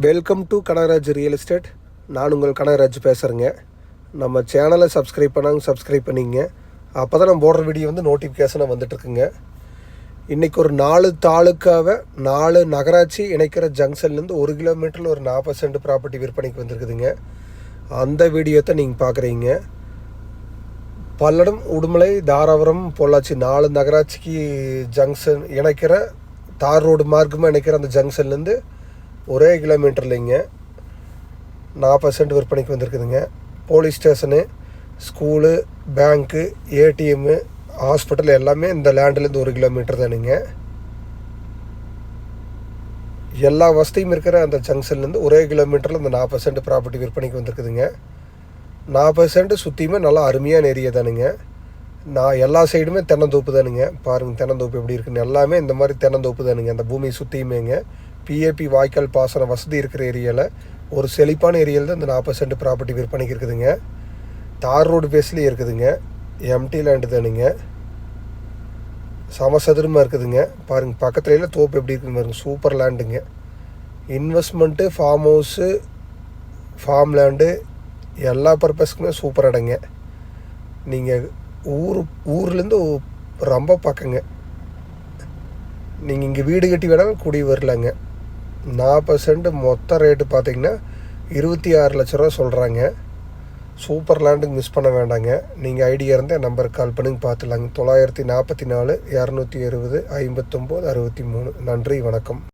Welcome to Kanagaraj real estate நான் உங்கள் கனகராஜ் பேசுகிறேங்க நம்ம சேனலை சப்ஸ்கிரைப் பண்ணாங்க சப்ஸ்கிரைப் பண்ணிங்க. அப்போ தான் நம்ம போடுற வீடியோ வந்து நோட்டிஃபிகேஷனாக வந்துட்டுருக்குங்க இன்றைக்கி ஒரு நாலு தாலுக்காவை நாலு நகராட்சி இணைக்கிற ஜங்ஷன்லேருந்து ஒரு கிலோமீட்டரில் ஒரு நாற்பது சென்ட் ப்ராப்பர்ட்டி விற்பனைக்கு வந்திருக்குதுங்க. அந்த வீடியோத்தை நீங்கள் பார்க்குறீங்க பல்லடம் உடுமலை தாராபுரம் பொள்ளாச்சி நாலு நகராட்சிக்கு ஜங்ஷன் இணைக்கிற தார் ரோடு மார்க்கமாக இணைக்கிற அந்த ஜங்ஷன்லேருந்து ஒரே கிலோமீட்டர்லிங்க நாற்பது சென்ட் விற்பனைக்கு வந்திருக்குதுங்க. Police station school bank ATM hospital எல்லாமே இந்த லேண்ட்லேருந்து ஒரு கிலோமீட்டர் தானுங்க. எல்லா வசதியும் இருக்கிற அந்த ஜங்ஷன்லேருந்து ஒரே கிலோமீட்டரில் இந்த நாற்பது சென்ட் ப்ராப்பர்ட்டி விற்பனைக்கு வந்திருக்குதுங்க. நாற்பது சென்ட் சுற்றியுமே நல்லா அருமையான ஏரியா தானுங்க. நான் எல்லா சைடுமே தென்னந்தோப்பு தானுங்க. பாருங்கள் தென்னந்தோப்பு எப்படி இருக்குன்னு. எல்லாமே இந்த மாதிரி தென்னந்தோப்பு தானுங்க. அந்த பூமியை சுற்றியுமேங்க பிஏபி வாய்க்கால் பாசன வசதி இருக்கிற ஏரியாவில் ஒரு செழிப்பான ஏரியாவில் தான் இந்த நாற்பது சென்ட் ப்ராப்பர்ட்டி விற்பனைக்கு இருக்குதுங்க. தார் ரோடு பேஸ்லேயே இருக்குதுங்க. எம்டி லேண்டு தானுங்க. சமசதுரமாக இருக்குதுங்க. பாருங்கள் பக்கத்துலேயே தோப்பு எப்படி இருக்குன்னு பாருங்க. Super லேண்டுங்க investment farm house farm land எல்லா பர்பஸ்க்குமே சூப்பர் இடங்க. நீங்கள் ஊர் ஊர்லேருந்து ரொம்ப பக்கங்க. நீங்கள் இங்கே வீடு கட்டி வேணாலும் குடி வரலாங்க. நாற்பது சென்ட் மொத்த ரேட்டு பார்த்தீங்கன்னா இருபத்தி ஆறு லட்ச ரூபா சொல்கிறாங்க சூப்பர் லேண்டுக்கு மிஸ் பண்ண வேண்டாங்க. நீங்கள் ஐடியா இருந்தால் நம்பருக்கு கால் பண்ணுங்க பார்த்துலாங்க. தொள்ளாயிரத்தி நாற்பத்தி நாலு இரநூத்தி இருபது ஐம்பத்தொம்போது அறுபத்தி மூணு. நன்றி வணக்கம்.